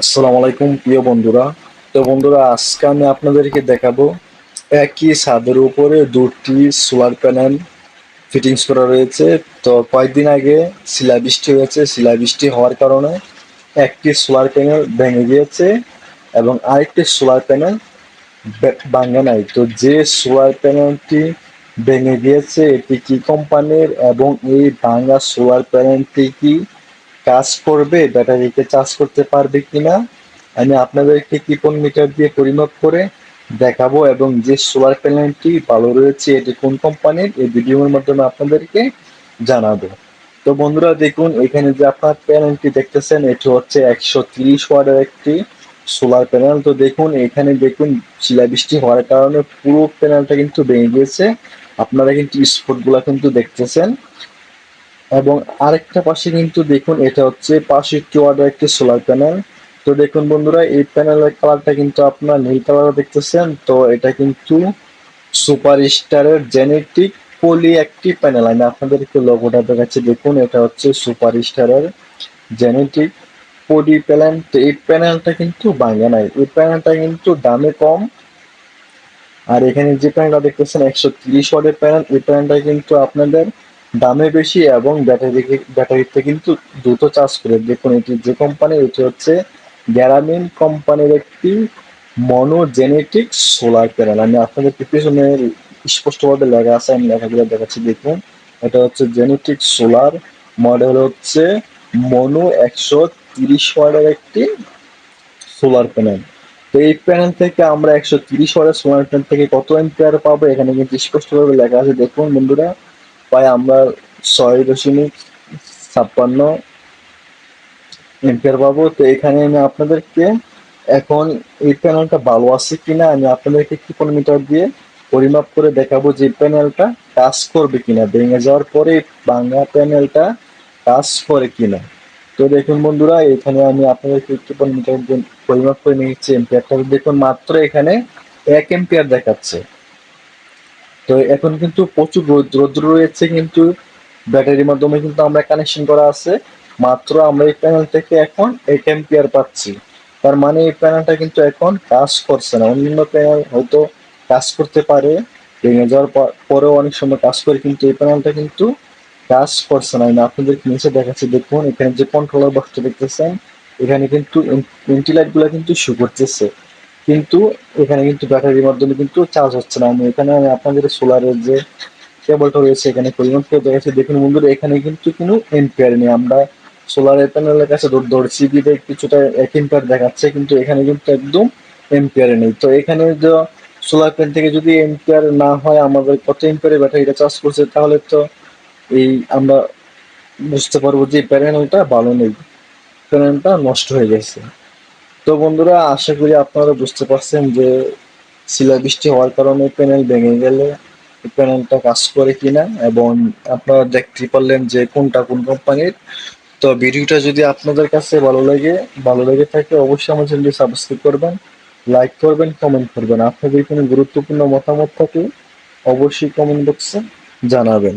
আসসালামু আলাইকুম, প্রিয় বন্ধুরা। তো বন্ধুরা, আজকে আমি আপনাদেরকে দেখাবো একই ছাদের উপরে দুটি সোলার প্যানেল ফিটিংস করা রয়েছে। তো কয়েকদিন আগে শিলাবৃষ্টি হয়েছে। শিলাবৃষ্টি হওয়ার কারণে একটি সোলার প্যানেল ভেঙে গিয়েছে এবং আরেকটি সোলার প্যানেল ভাঙে নাই। তো যে সোলার প্যানেলটি ভেঙে গিয়েছে, এটি কি কোম্পানির এবং এই ভাঙা সোলার প্যানেলটি কি কাজ করবে ব্যাটারিকে চার্জ করতে পারবে কিনা, আমি আপনাদেরকে কিপন মিটার দিয়ে পরিমাপ করে দেখাবো এবং যে সোলার প্যানেলটি ভালো রয়েছে, এটি কোন কোম্পানির এই ভিডিওর মাধ্যমে আপনাদেরকে জানাব। তো বন্ধুরা, দেখুন, এখানে যে আপনার প্যানেলটি দেখতেছেন, এটি হচ্ছে একশো তিরিশ ওয়াটের একটি সোলার প্যানেল তো দেখুন, এখানে দেখুন শিলাবৃষ্টি হওয়ার কারণে পুরো প্যানেলটা কিন্তু ভেঙে গিয়েছে। আপনারা কিন্তু স্পটগুলো কিন্তু দেখতেছেন। এবং আরেকটা পাশে কিন্তু দেখুন, এটা হচ্ছে পাঁচষট্টি ওয়াটের একটি সোলার প্যানেল তো দেখুন বন্ধুরা, এই প্যানেলের কালারটা কিন্তু আপনার নীল কালার দেখতেছেন। তো এটা কিন্তু সুপার স্টারের জেনেটিক পলি একটি প্যানেল আমি আপনাদেরকে লোগোটা দেখাচ্ছি। দেখুন, এটা হচ্ছে সুপার স্টারের জেনেটিক পলি প্যানেল তো এই প্যানেলটা কিন্তু ভাঙে নাই। এই প্যানেলটা কিন্তু দামে কম। আর এখানে যে প্যানেলটা দেখতেছেন, একশো তিরিশ ওয়াটের প্যানেল এই প্যানেলটা কিন্তু আপনাদের দামে বেশি এবং ব্যাটারি ব্যাটারিতে কিন্তু দ্রুত চার্জ করে। দেখুন, এটি যে কোম্পানি এটি হচ্ছে গ্যারামিন কোম্পানির একটি মনোজেনেটিক সোলার প্যানেল আমি আপনাদেরকে পিছনে স্পষ্টভাবে লেখা আছে, আমি লেখাগুলো দেখাচ্ছি। দেখুন, এটা হচ্ছে জেনেটিক সোলার মডেল হচ্ছে মনো একশো তিরিশ ওয়ার্ডের একটি সোলার প্যানেল তো এই প্যানেল থেকে আমরা একশো তিরিশ ওয়ার্ডের সোলার প্যানেল থেকে কত এম্পিয়ার পাবো? এখানে কিন্তু স্পষ্টভাবে লেখা আছে। দেখুন, বন্ধুরা প্রায় আমরা ছয় দশমিক ছাপ্পান্ন এম্পিয়ার পাবো। তো এখানে আমি আপনাদেরকে এখন এই প্যানেলটা ভালো আছে কিনা, আমি আপনাদেরকে ক্ষিপণ মিটার দিয়ে পরিমাপ করে দেখাবো যে প্যানেলটা কাজ করবে কিনা। ভেঙে যাওয়ার পরে ভাঙা প্যানেলটা কাজ করে কিনা। তো দেখুন বন্ধুরা, এখানে আমি আপনাদেরকে ক্ষিপণ মিটার দিয়ে পরিমাপ করে নিয়েছি। এম্পিয়ারটা দেখুন, মাত্র এখানে এক এম্পিয়ার দেখাচ্ছে। তো এখন কিন্তু প্রচুর রৌদ্র রয়েছে কিন্তু ব্যাটারির মাধ্যমে কিন্তু আমরা কানেকশন করা আছে। মাত্র আমরা এই প্যানেল থেকে এখন এইট এম্পিয়ার পাচ্ছি। তার মানে এই প্যানেলটা কিন্তু এখন কাজ করছে না। অন্যান্য প্যানেল হয়তো কাজ করতে পারে। ভেঙে যাওয়ার পরেও অনেক সময় কাজ করে কিন্তু এই প্যানেলটা কিন্তু কাজ করছে না। আমি আপনাদের নিচে দেখাচ্ছি, দেখুন, এখানে যে কন্ট্রোলার বক্সটা দেখতেছেন, এখানে কিন্তু ইন্টিলাইটগুলা কিন্তু শু করতেছে। কিন্তু এখানে কিন্তু ব্যাটারির মাধ্যমে কিন্তু চার্জ হচ্ছে না। আমি এখানে আমি আপনাদের সোলারের যে কেবলটা রয়েছে এখানে পরিমাণ করে দেখাচ্ছি। দেখুন বন্ধুরা, এখানে কিন্তু কোনো এম্পিয়ার নেই। আমরা সোলার প্যানেলের কাছে ধরছি দিতে কিছুটা এক এম্পিয়ার দেখাচ্ছে, কিন্তু এখানে কিন্তু একদম এম্পিয়ার নেই। তো এখানে যে সোলার প্যান থেকে যদি এম্পিয়ার না হয়, আমাদের কত এম্পিয়ারে ব্যাটারিটা চার্জ করছে, তাহলে তো এই আমরা বুঝতে পারব যে প্যানেলটা ভালো নেই। প্যানেলটা নষ্ট হয়ে গেছে। তো বন্ধুরা, আশা করি আপনারা বুঝতে পারছেন যে শিলাবৃষ্টি হওয়ার কারণে প্যানেল ভেঙে গেলে প্যানেলটা কাজ করে কিনা এবং আপনারা দেখতে পারলেন যে কোনটা কোন কোম্পানির। তো ভিডিওটা যদি আপনাদের কাছে ভালো লাগে, ভালো লেগে থাকে অবশ্যই আমার চ্যানেলটি সাবস্ক্রাইব করবেন, লাইক করবেন, কমেন্ট করবেন। আপনাদের কোনো গুরুত্বপূর্ণ মতামত থাকে অবশ্যই কমেন্ট বক্সে জানাবেন।